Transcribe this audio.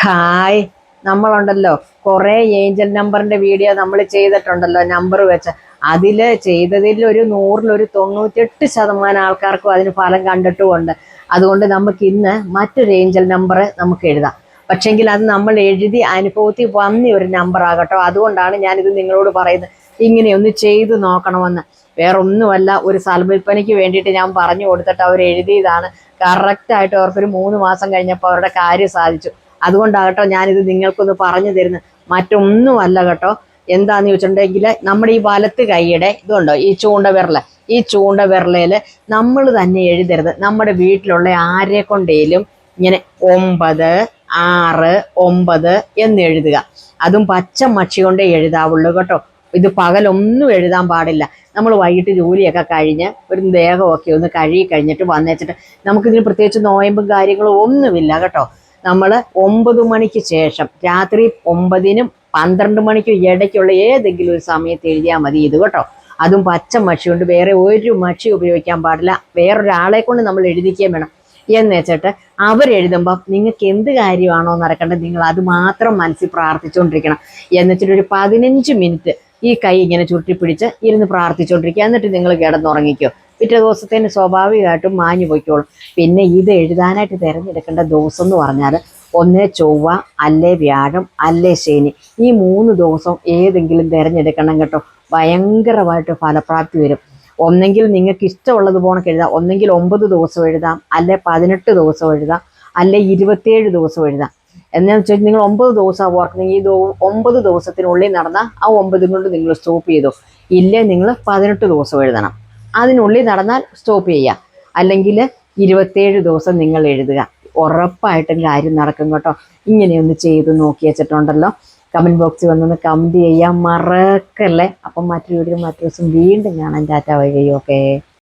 Hi. നമ്മളുണ്ടല്ലോ. കുറേ Angel നമ്പറിന്റെ video നമ്മൾ ചെയ്തിട്ടുണ്ടല്ലോ നമ്പർ വെച്ച്. അതിൽ ചെയ്തതിൽ ഒരു നൂറിൽ ഒരു തൊണ്ണൂറ്റെട്ട് ശതമാനം ആൾക്കാർക്കും അതിന് ഫലം കണ്ടിട്ടുമുണ്ട്. അതുകൊണ്ട് നമുക്ക് ഇന്ന് മറ്റൊരു ഏഞ്ചൽ നമ്പർ നമുക്ക് എഴുതാം. പക്ഷെങ്കിൽ അത് നമ്മൾ എഴുതി അനുഭവത്തിൽ വന്ന ഒരു നമ്പർ ആകട്ടോ. അതുകൊണ്ടാണ് ഞാനിത് നിങ്ങളോട് പറയുന്നത്. ഇങ്ങനെ ഒന്ന് ചെയ്തു നോക്കണമെന്ന്. വേറെ ഒന്നുമല്ല ഒരു സ്ഥലവിൽപ്പനയ്ക്ക് വേണ്ടിയിട്ട് ഞാൻ പറഞ്ഞു കൊടുത്തിട്ട് അവർ എഴുതിയതാണ് കറക്റ്റായിട്ട് അവർക്കൊരു മൂന്ന് മാസം കഴിഞ്ഞപ്പോൾ അവരുടെ കാര്യം സാധിച്ചു. അതുകൊണ്ടാകട്ടോ ഞാനിത് നിങ്ങൾക്കൊന്ന് പറഞ്ഞു തരുന്നത്. മറ്റൊന്നുമല്ല കേട്ടോ. എന്താന്ന് ചോദിച്ചിട്ടുണ്ടെങ്കിൽ നമ്മുടെ ഈ വലത്ത് കൈയുടെ ഇതുണ്ടോ? ഈ ചൂണ്ട വിരല ഈ ചൂണ്ട വിരലയിൽ നമ്മൾ തന്നെ എഴുതരുത്. നമ്മുടെ വീട്ടിലുള്ള ആരെ കൊണ്ടേലും ഇങ്ങനെ ഒമ്പത് ആറ് ഒമ്പത് എന്ന് എഴുതുക. അതും പച്ച മക്ഷി കൊണ്ടേ എഴുതാവുള്ളൂ കേട്ടോ. ഇത് പകലൊന്നും എഴുതാൻ പാടില്ല. നമ്മൾ വൈകിട്ട് ജോലിയൊക്കെ കഴിഞ്ഞ് ഒരു ദേഹമൊക്കെ ഒന്ന് കഴുകി കഴിഞ്ഞിട്ട് വന്നേച്ചിട്ട് നമുക്കിതിന് പ്രത്യേകിച്ച് നോയമ്പും കാര്യങ്ങളും ഒന്നുമില്ല കേട്ടോ. നമ്മൾ ഒമ്പത് മണിക്ക് ശേഷം രാത്രി ഒമ്പതിനും പന്ത്രണ്ട് മണിക്കും ഇടയ്ക്കുള്ള ഏതെങ്കിലും ഒരു സമയത്ത് എഴുതിയാൽ മതി ഇത് കേട്ടോ. അതും പച്ച മഷി കൊണ്ട് വേറെ ഒരു മഷി ഉപയോഗിക്കാൻ പാടില്ല. വേറൊരാളെ കൊണ്ട് നമ്മൾ എഴുതിക്കുകയും വേണം. എന്ന് വെച്ചിട്ട് അവരെഴുതുമ്പം നിങ്ങൾക്ക് എന്ത് കാര്യമാണോ നടക്കേണ്ടത് നിങ്ങൾ അത് മാത്രം മനസ്സിൽ പ്രാർത്ഥിച്ചുകൊണ്ടിരിക്കണം എന്ന് വെച്ചിട്ട് ഒരു പതിനഞ്ച് മിനിറ്റ് ഈ കൈ ഇങ്ങനെ ചുരുട്ടിപ്പിടിച്ച് ഇരുന്ന് പ്രാർത്ഥിച്ചുകൊണ്ടിരിക്കുക എന്നിട്ട് നിങ്ങൾ കിടന്നുറങ്ങിക്കോ. പിറ്റേ ദിവസത്തേന് സ്വാഭാവികമായിട്ടും മാഞ്ഞു പോയിക്കോളും. പിന്നെ ഇത് എഴുതാനായിട്ട് തിരഞ്ഞെടുക്കേണ്ട ദിവസം എന്ന് പറഞ്ഞാൽ ഒന്നേ ചൊവ്വ അല്ലേ വ്യാഴം അല്ലേ ശനി. ഈ മൂന്ന് ദിവസം ഏതെങ്കിലും തിരഞ്ഞെടുക്കണം കേട്ടോ. ഭയങ്കരമായിട്ട് ഫലപ്രാപ്തി വരും. ഒന്നെങ്കിൽ നിങ്ങൾക്ക് ഇഷ്ടമുള്ളത് പോണക്ക് എഴുതാം. ഒന്നെങ്കിൽ ഒമ്പത് ദിവസം എഴുതാം. അല്ലെ പതിനെട്ട് ദിവസം എഴുതാം. അല്ലെ ഇരുപത്തിയേഴ് ദിവസം എഴുതാം. എന്നാന്ന് വെച്ചാൽ നിങ്ങൾ ഒമ്പത് ദിവസം ഓർക്കുന്നെങ്കിൽ ഈ ഒമ്പത് ദിവസത്തിനുള്ളിൽ നടന്ന ആ ഒമ്പതും കൊണ്ട് നിങ്ങൾ സ്റ്റോപ്പ് ചെയ്തു. ഇല്ലേ നിങ്ങൾ പതിനെട്ട് ദിവസം എഴുതണം. അതിനുള്ളിൽ നടന്നാൽ സ്റ്റോപ്പ് ചെയ്യുക. അല്ലെങ്കിൽ ഇരുപത്തേഴ് ദിവസം നിങ്ങൾ എഴുതുക. ഉറപ്പായിട്ടും കാര്യം നടക്കും കേട്ടോ. ഇങ്ങനെയൊന്ന് ചെയ്ത് നോക്കി വെച്ചിട്ടുണ്ടല്ലോ. കമന്റ് ബോക്സിൽ വന്നൊന്ന് കമന്റ് ചെയ്യാൻ മറക്കല്ലേ. അപ്പം മറ്റൊരു വീഡിയോ മറ്റൊരു ദിവസം വീണ്ടും കാണാൻ ടാറ്റ ഓക്കേ